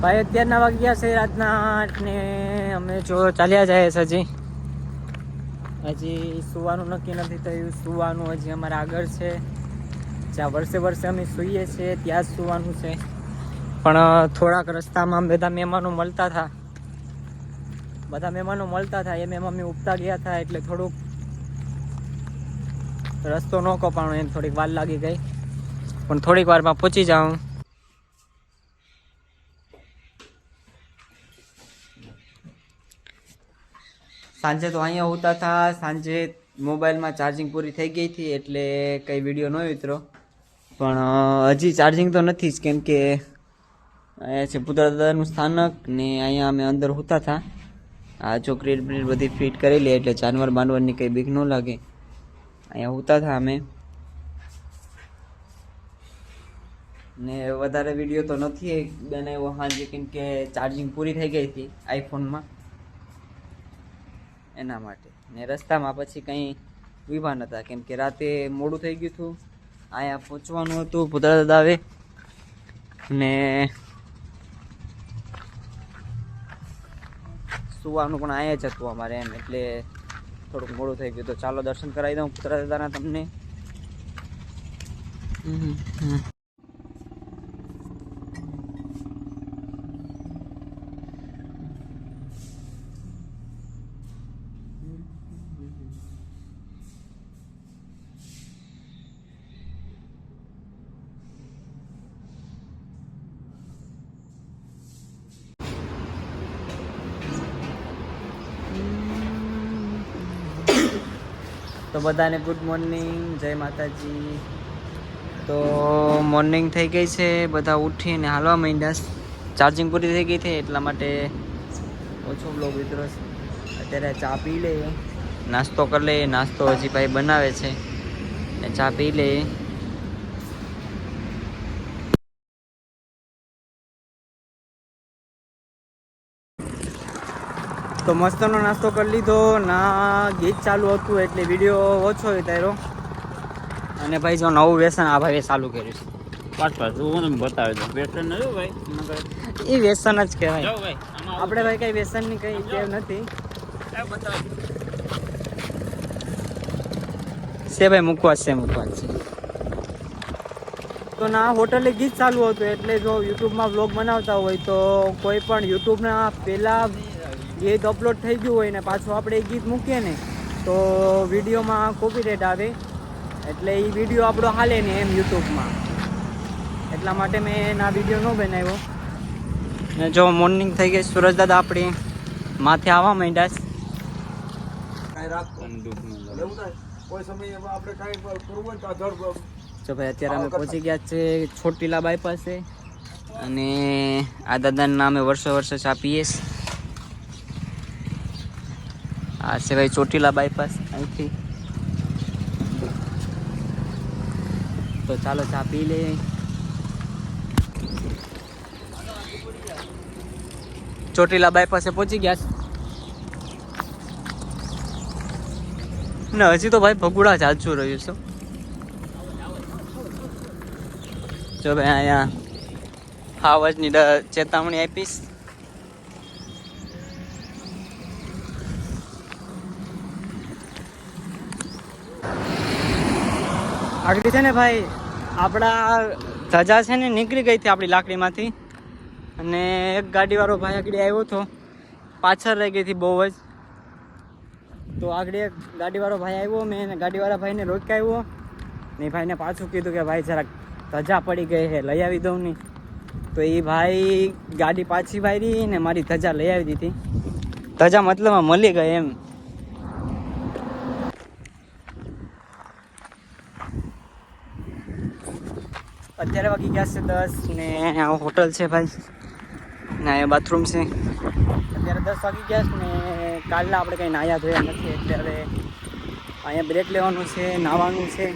ભાઈ, અત્યારના વાગ્યા છે રાતના ને અમે જો ચાલ્યા જાય છે હજી. હજી સુવાનું નક્કી નથી થયું. સુવાનું હજી અમારે આગળ છે. જ્યાં વર્ષે વર્ષે અમે સૂઈએ છીએ, ત્યાં જ સુવાનું છે. પણ થોડાક રસ્તામાં બધા મહેમાનો મળતા હતા બધા મહેમાનો મળતા હતા એમ એમ અમે ઉપતા ગયા હતા એટલે થોડુંક રસ્તો ન કપાણો, એમ થોડીક વાર લાગી ગઈ. પણ થોડીક વારમાં પહોંચી જાઉં. સાંજે તો અહીંયા હોતા હતા સાંજે મોબાઈલમાં ચાર્જિંગ પૂરી થઈ ગઈ હતી એટલે કંઈ વીડિયો ન ઉતરો. પણ હજી ચાર્જિંગ તો નથી જ, કેમ કે છે પુતળા દાદાનું સ્થાનક ને અહીંયા અમે અંદર હોતા હતા આ ચોકરી બ્રીડ બધી ફિટ કરેલી એટલે જાનવર બાનવરની કંઈ બીક ન લાગે. અહીંયા હોતા હતા અમે. ને વધારે વીડિયો તો નથી બનાવ્યો હાજી, કેમ કે ચાર્જિંગ પૂરી થઈ ગઈ હતી આઈફોનમાં. એના માટે. ને રસ્તામાં પછી કંઈ વિભા નહોતા. કેમ કે રાતે મોડું થઈ ગયું હતું. અહીંયા પહોંચવાનું હતું પુતળા દાદા આવે ને સુવાનું પણ અહીંયા જ હતું અમારે એમ. એટલે થોડુંક મોડું થઈ ગયું. તો ચાલો દર્શન કરાવી દઉં પુતળા દાદાના તમને બધાને ગુડ મોર્નિંગ જય માતાજી. તો મોર્નિંગ થઈ ગઈ છે, બધા ઉઠીને હાલવા માંડ્યા. ચાર્જિંગ પૂરી થઈ ગઈ છે, એટલા માટે ઓછો બ્લોગ છે. અત્યારે ચા પી લઈએ. નાસ્તો કરી લઈએ, નાસ્તો હજી ભાઈ બનાવે છે. ને ચા પી લઈએ. તો મસ્તનો નાસ્તો કરી લીધો. ના ગીત ચાલુ હતું એટલે વીડિયો ઓછો ઉતાર્યો અને ભાઈ જો નવું વ્યસન આ ભાઈએ ચાલુ કર્યું પાછ પાછ હું બતાવે તો બેસન ન ભાઈ? છે એ વ્યસન જ કહેવાય. ભાઈ આપણે ભાઈ કઈ વ્યસનની કઈ ટેવ નથી. છે ભાઈ મૂકવા છે મૂકવા છે. તો ના હોટલે ગીત ચાલુ હતું એટલે જો યુટ્યુબમાં વ્લોગ બનાવતા હોય તો કોઈ પણ યુટ્યુબના પહેલાં ગીત અપલોડ થઈ ગયું હોય ને પાછું આપણે એ ગીત મૂકીએ ને તો વિડીયોમાં કોપીરેટ આવે. એટલે એ વીડિયો આપણો હાલે ને એમ યુટ્યુબમાં. એટલા માટે મેં એના વીડિયો ન બનાવ્યો. ને જો મોર્નિંગ થઈ ગઈ સુરજ દાદા આપણી માથે આવવા માંડ્યા જો ભાઈ અત્યારે અમે પહોંચી ગયા છે છોટીલા બાયપાસે અને આ દાદાના નામે વર્ષો વર્ષો ચા પીએ છે. આ સિવાય ચોટીલા બાયપાસ અહીંથી. તો ચાલો ચા પી લે ચોટીલા બાયપાસે પહોંચી ગયા ને હજી તો ભાઈ ભગુડા ચાલતું રહ્યું છે. જો ભાઈ અહીંયા હાવજની ડ- ચેતવણી આપીશ. આગળ છે ને ભાઈ, આપણા ધજા છે ને નીકળી ગઈ હતી આપણી લાકડીમાંથી. અને એક ગાડીવાળો ભાઈ આગળ આવ્યો હતો. પાછળ રહી ગઈ હતી બહુ જ. તો આગળ એક ગાડીવાળો ભાઈ આવ્યો, મેં એને ગાડીવાળા ભાઈને રોકાવ્યો ને ભાઈને પાછું કીધું કે ભાઈ જરાક ધજા પડી ગઈ છે, લઈ આવી દઉં નહીં તો એ ભાઈ ગાડી પાછી વારી ને મારી ધજા લઈ આવી દીધી. ધજા મતલબમાં મળી ગઈ એમ. અત્યારે વાગી ગયા છે દસ ને આ હોટલ છે ભાઈ. ને અહીંયા બાથરૂમ છે. અત્યારે દસ વાગી ગયા છે ને કાલના આપણે કંઈ નાહ્યા ધોયા નથી. એટલે હવે અહીંયા બ્રેક લેવાનું છે નાહવાનું છે.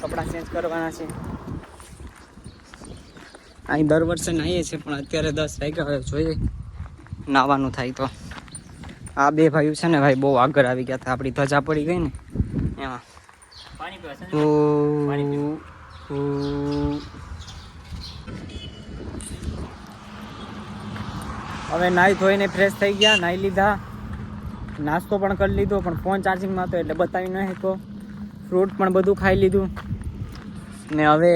કપડાં ચેન્જ કરવાના છે. અહીં દર વર્ષે નાહીએ છીએ પણ અત્યારે દસ વાગ્યા હવે જોઈએ. નાવાનું થાય તો. આ બે ભાઈઓ છે ને ભાઈ બહુ આગળ આવી ગયા હતા. આપણી ધજા પડી ગઈ ને. એમાં. પાણી હવે નાહી ધોઈને ફ્રેશ થઈ ગયા નાહી લીધા. નાસ્તો પણ કરી લીધો, પણ ફોન ચાર્જિંગમાં હતો એટલે બતાવી ન શકો ફ્રૂટ પણ બધું ખાઈ લીધું. ને હવે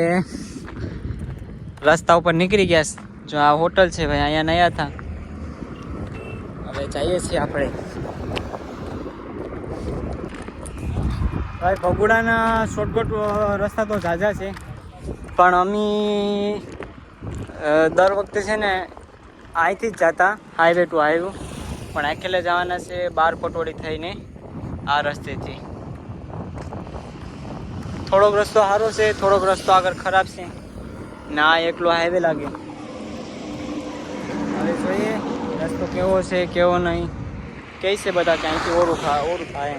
રસ્તા ઉપર નીકળી ગયા જો આ હોટલ છે ભાઈ, અહીંયા નયા હતા હવે જઈએ છીએ આપણે. ભાઈ ભગુડાના શોર્ટકટ રસ્તા તો ઝાઝા છે. પણ અમે દર વખતે છે ને, અહીંથી જ જતા હાઈવે ટુ હાઈવે પણ આખેલે જવાના છે બાર પટોળી થઈને આ રસ્તેથી. થોડોક રસ્તો સારો છે, થોડોક રસ્તો આગળ ખરાબ છે. ના એકલો હાઈવે લાગે હવે જોઈએ, રસ્તો કેવો છે, કેવો નહીં. કહે છે બધા ક્યાંયથી ઓરું થાય ઓરું થાય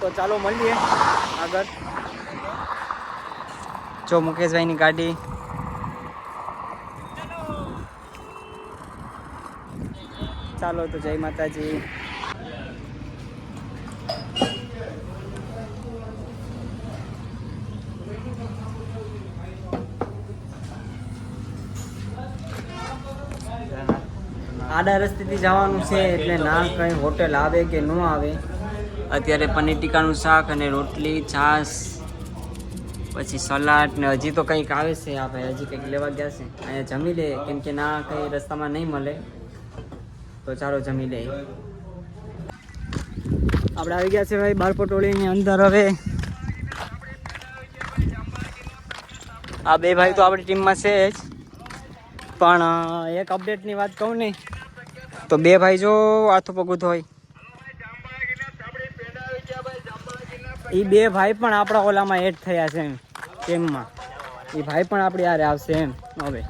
તો ચાલો મળીએ આગળ. જો મુકેશભાઈની ગાડી. ચાલો તો જય માતાજી. આડા રસ્તેથી જવાનું છે એટલે ના કંઈ હોટેલ આવે કે ન આવે. અત્યારે પનીર ટીકાનું શાક અને રોટલી, છાશ, પછી સલાડ ને હજી તો કંઈક આવે છે આ ભાઈ હજી કંઈક લેવા ગયા છે. અહીંયા જમી લે, કેમ કે ના કંઈ રસ્તામાં નહીં મળે. તો ચાલો જમી લે. આપણે આવી ગયા છે ભાઈ બારપટોળીની અંદર હવે. આ બે ભાઈ તો આપણી ટીમમાં છે જ. પણ એક અપડેટની વાત કહું ને, તો બે ભાઈ જો આથું પગું હોય એ બે ભાઈ પણ આપણા ઓલામાં એડ થયા છે એમ ટીમમાં એ ભાઈ પણ આપણી આરે આવશે એમ, હવે.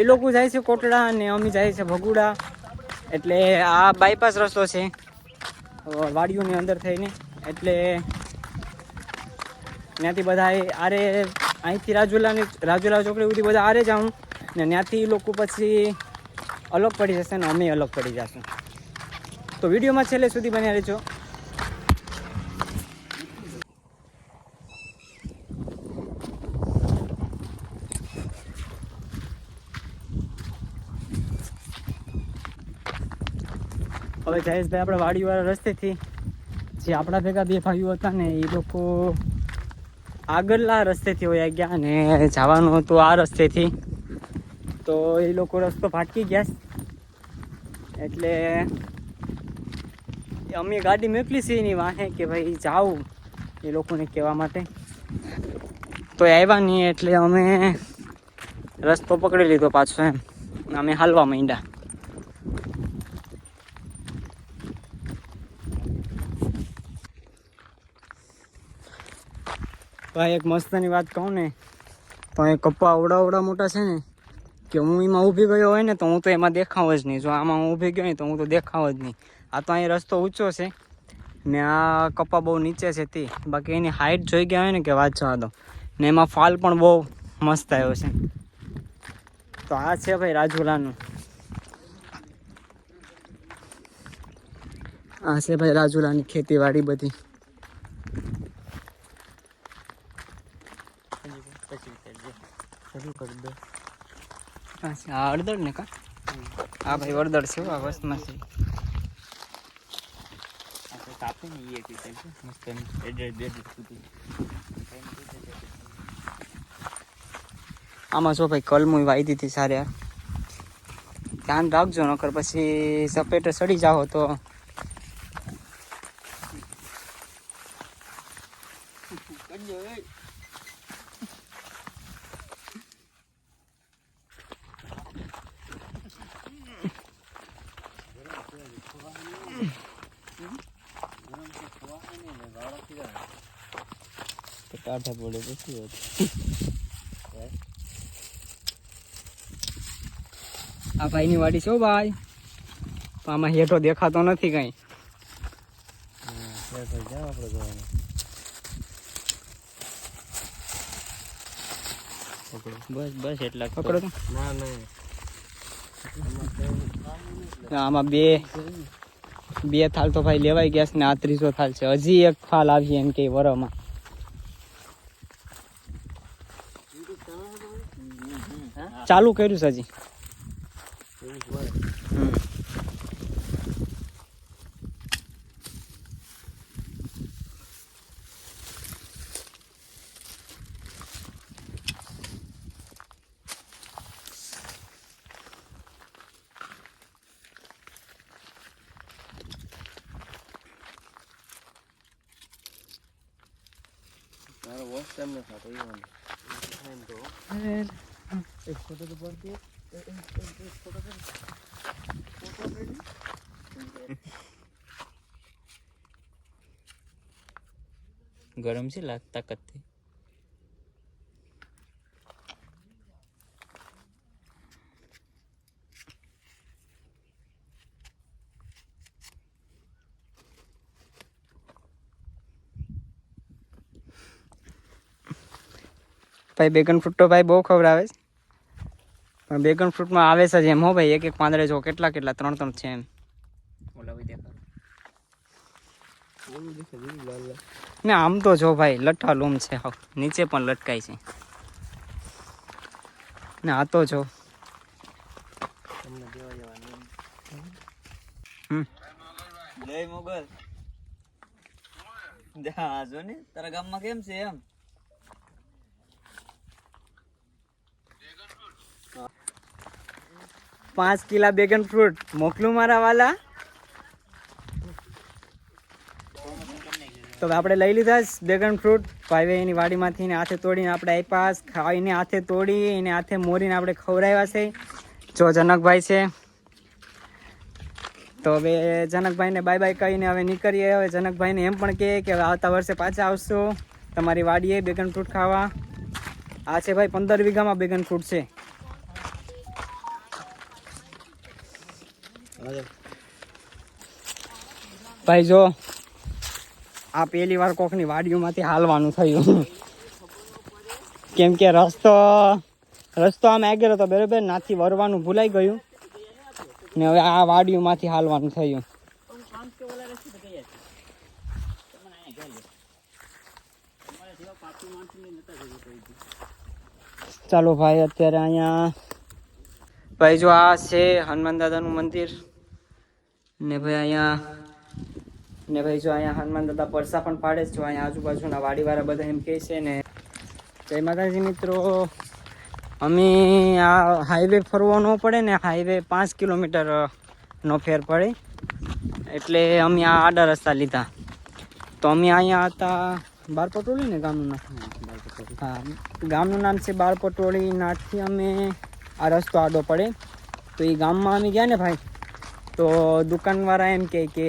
એ લોકો જાય છે કોટડા અને અમે જાય છે ભગુડા. એટલે આ બાયપાસ રસ્તો છે. વાડીઓની અંદર થઈને, એટલે ત્યાંથી બધા આરે અહીંથી રાજુલાની રાજુલા ચોકડી સુધી બધા આરે જાઉં, ને ત્યાંથી એ લોકો પછી અલગ પડી જશે ને અમે અલગ પડી જશું. તો વિડીયોમાં છેલ્લે સુધી બન્યા રહેજો. હવે જયેશભાઈ આપણે વાડીવાળા રસ્તેથી જે આપણા ભેગા બે ભાઈઓ હતા ને, એ લોકો આગળના રસ્તેથી વયા ગયા અને જવાનું હતું આ રસ્તેથી. તો એ લોકો રસ્તો ફાટકી ગયા. એટલે અમે ગાડી મોકલી છે એની વાહે કે ભાઈ જાઓ એ લોકોને કહેવા માટે. તો આવ્યા નહીં એટલે અમે રસ્તો પકડી લીધો પાછો એમ. અમે હાલવા માંડ્યા. ભાઈ એક મસ્તની વાત કહું ને, તો એ કપ્પા અવડા અવડા મોટા છે ને, કે હું એમાં ઊભી ગયો હોય ને તો હું તો એમાં દેખાવ જ નહીં. જો આમાં હું ઊભી ગયો ને તો હું તો દેખાવ જ નહીં. આ તો અહીં રસ્તો ઊંચો છે ને આ કપ્પા બહુ નીચે છે તે. બાકી એની હાઈટ જોઈ ગયા હોય ને કે વાત જવા દો. ને એમાં ફાલ પણ બહુ મસ્ત આવ્યો છે. તો આ છે ભાઈ રાજુલાનું. આ છે ભાઈ રાજુલાની ખેતીવાડી બધી. હા છે આ અડદળ ને કા? આ ભાઈ અડદર છે આ વસમાં છે. કાપે ને બેડ્રેસ આમાં જો ભાઈ કલમું વાઈ દીધી સારે ધ્યાન રાખજો, નકર પછી સપેટે સડી જાઓ તો કાઢા પડે પછી હોત. આ ભાઈની વાડી છો ભાઈ. આમાં હેઠો દેખાતો નથી કઈ. બસ બસ એટલા પકડો તો. ના ના આમાં બે બે થાલ તો ભાઈ લેવાઈ ગયા છે ને આ ત્રીસો થાલ છે. હજી એક થાલ આવી એમ કે વરમાં ચાલુ કર્યું છે હજી હમ. મારો વોચ ટાઈમ ન થતો એ फोटो तो ફોટો પડતી એક- એક- એક- એક ફોટો કર. ફોટો ગરમ છે લાગ તાકાતથી ભાઈ બેગન ફ્રૂટ તો ભાઈ બહુ ખવડાવે છે પણ બેગન ફ્રૂટમાં આવે છે એમ હો ભાઈ એક એક પાંદડે જો કેટલા કેટલા ત્રણ ત્રણ છે એમ. ને આમ તો જો ભાઈ લઠ્ઠા લૂમ છે હાવ. નીચે પણ લટકાય છે. ને આ તો જો. જય મોગલ. જો ને તારા ગામમાં કેમ છે એમ? પાંચ કિલા બેગન ફ્રૂટ મોકલું મારા વાલા? તો આપણે લઈ લીધા બેગન ફ્રૂટ ભાઈ એની વાડીમાંથી એને હાથે તોડીને આપણે આપ્યા ખાઈને હાથે તોડી, એને હાથે મોરીને આપણે ખવડાવ્યા છે. જો જનકભાઈ છે. તો હવે જનકભાઈને બાય બાય કહીને હવે નીકળીએ. હવે જનકભાઈને એમ પણ કહે કે આવતા વર્ષે પાછા આવશો. તમારી વાડીએ બેગન ફ્રૂટ ખાવા. આ છે ભાઈ પંદર વીઘામાં બેગન ફ્રૂટ છે. ભાઈ, જો, આ પહેલી વાર કોકની વાડીઓમાંથી હાલવાનું થયું. કેમ કે રસ્તો રસ્તો આમ આગળ હતો, બરાબર? નાથી વરવાનું ભૂલાઈ ગયું. ને હવે આ વાડીઓમાંથી હાલવાનું થયું. ચાલો ભાઈ, અત્યારે અહીંયા ભાઈ, જો આ છે હનુમાન દાદાનું મંદિર. ને ભાઈ અહીંયા ને ભાઈ જો અહીંયા હનુમાન દાદા પરસા પણ પાડે છે, જો અહીંયા આજુબાજુના વાડીવાળા બધા એમ કહે છે ને, જય માતાજી મિત્રો. અમે આ હાઈવે ફરવો ન પડે ને હાઈવે પાંચ કિલોમીટરનો ફેર પડે. એટલે અમે આ આડા રસ્તા લીધા. તો અમે અહીંયા હતા બાર પટોળી ને ગામનું નામ? હા, ગામનું નામ છે બાર નાથી અમે આ રસ્તો આડો પડે. તો એ ગામમાં અમે ગયા ને ભાઈ? તો દુકાનવાળા એમ કહે કે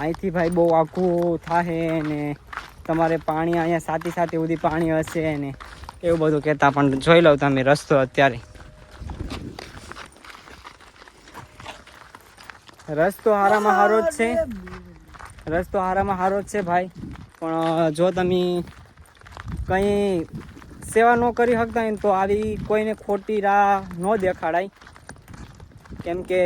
અહીંથી ભાઈ બહુ આખું થાહે ને તમારે પાણી અહીંયા સાથી સાથે સુધી પાણી હશે ને એવું બધું કહેતા. પણ જોઈ લઉં તમે રસ્તો અત્યારે. રસ્તો હારામાં હારો જ છે. રસ્તો હારામાં હારો જ છે ભાઈ. પણ જો તમે કંઈ સેવા ન કરી શકતા ને તો આવી કોઈને ખોટી રાહ ન દેખાડાય. કેમ કે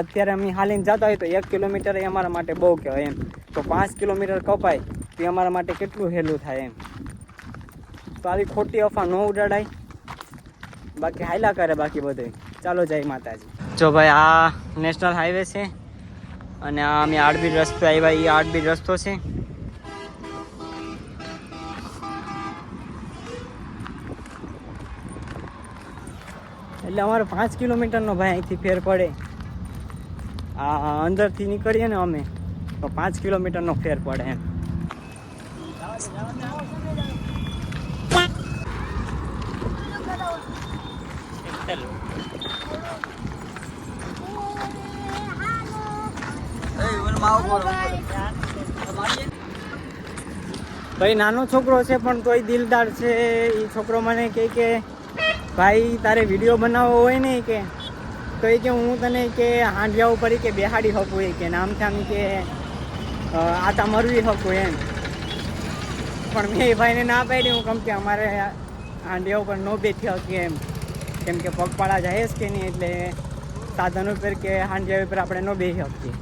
અત્યારે અમે હાલીને જતા હોય તો એક કિલોમીટર એ અમારા માટે બહુ કહેવાય એમ. તો પાંચ કિલોમીટર કપાય, તો એ અમારા માટે કેટલું હેલું થાય એમ. તો આવી ખોટી અફવા ન ઉડાડાય. બાકી હાયલા કરે બાકી બધે. ચાલો જય માતાજી. જો ભાઈ, આ નેશનલ હાઈવે છે અને આ અમે આડબીડ રસ્તો આવ્યા એ આડબી રસ્તો છે. એટલે અમારે પાંચ કિલોમીટરનો ભાઈ અહીંથી ફેર પડે. આ અંદરથી નીકળીએ ને અમે, તો પાંચ કિલોમીટરનો ફેર પડે એમ. ભાઈ, નાનો છોકરો છે પણ તોય દિલદાર છે. એ છોકરો મને કહે કે ભાઈ, તારે વીડિયો બનાવવો હોય ને કે? તો એ કે હું તને કે હાંડિયા ઉપર કે બેહાડી શકું એ કે નામ થામ કે આતા મરવી શકું એમ. પણ મેં એ ભાઈને ના પાડી, હું કેમ કે અમારે હાંડિયા ઉપર ન બેઠી શકીએ એમ. કેમ કે પગપાળા જાય જ કે નહીં એટલે સાધન ઉપર કે હાંડિયા ઉપર આપણે ન બેસી શકીએ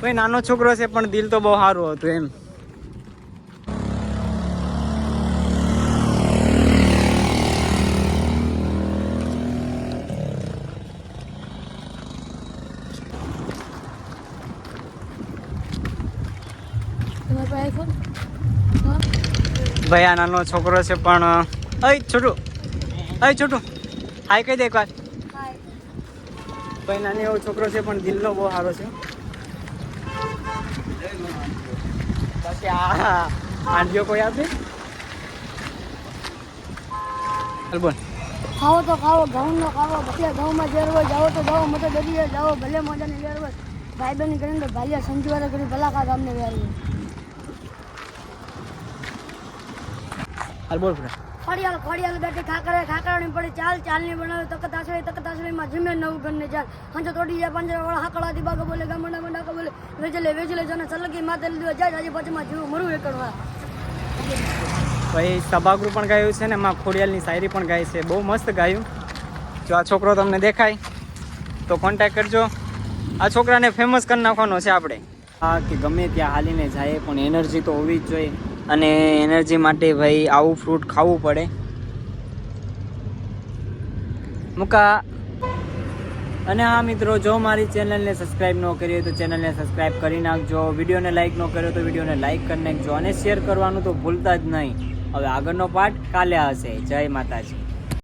કોઈ નાનો છોકરો છે પણ દિલ તો બહુ સારું હતું એમ. ભાઈ આ નાનો છોકરો છે, પણ અય, છોટું. અય, છોટું. હાય કહી દે એકવાર. ભાઈ નાની એવો છોકરો છે, પણ દિલનો બહુ સારો છે. પછી આ આંટીઓ કોઈ આપે બોલ. ખાવો તો ખાવો ઘઉંનો ખાવો પછી ઘઉંમાં હોય જાઓ તો જાઓ મતો દરિયા જાઓ, ભલે મજાની વેર હોય. ભાઈ બહેન કરીને ભાઈ સંજવારે કરી ભલા ખા ગામને વેર હાલ બોલ ફ્રેન્ડ. ખડિયાલ ખડિયાલ બેઠી ખાકરે ખાકરાની પડી ચાલ ચાલની બનાવે તકત આસળી તકત આસળીમાં જમે નવું ઘરને ચાલ. હંજો તોડી જાય પાંજરા વાળા હાકળાથી બાગો બોલે ગામડા મંડાકો બોલે. વેજલે વેજલે જને ચલકી માતે લીધો જાય આજે પચમાં જીવ મરું એકડવા ભાઈ સભાગૃહ પણ ગાયું છે ને એમાં ખોડિયાલની શાયરી પણ ગાય છે. બહુ મસ્ત ગાયું. જો આ છોકરો તમને દેખાય તો કોન્ટેક્ટ કરજો. આ છોકરાને ફેમસ કરી નાખવાનો છે આપણે. હા કે ગમે ત્યાં હાલીને જાય પણ એનર્જી તો હોવી જ જોઈએ. અને એનર્જી માટે ભાઈ આવું ફ્રૂટ ખાવું પડે. મુકા. અને હા મિત્રો, જો મારી ચેનલને સબસ્ક્રાઈબ ન કરી હોય તો ચેનલને સબસ્ક્રાઈબ કરી નાખજો. વિડીયોને લાઇક ન કર્યો તો વિડીયોને લાઇક કરી નાખજો અને શેર કરવાનું તો ભૂલતા જ નહીં. હવે આગળનો પાર્ટ કાલે હશે જય માતાજી.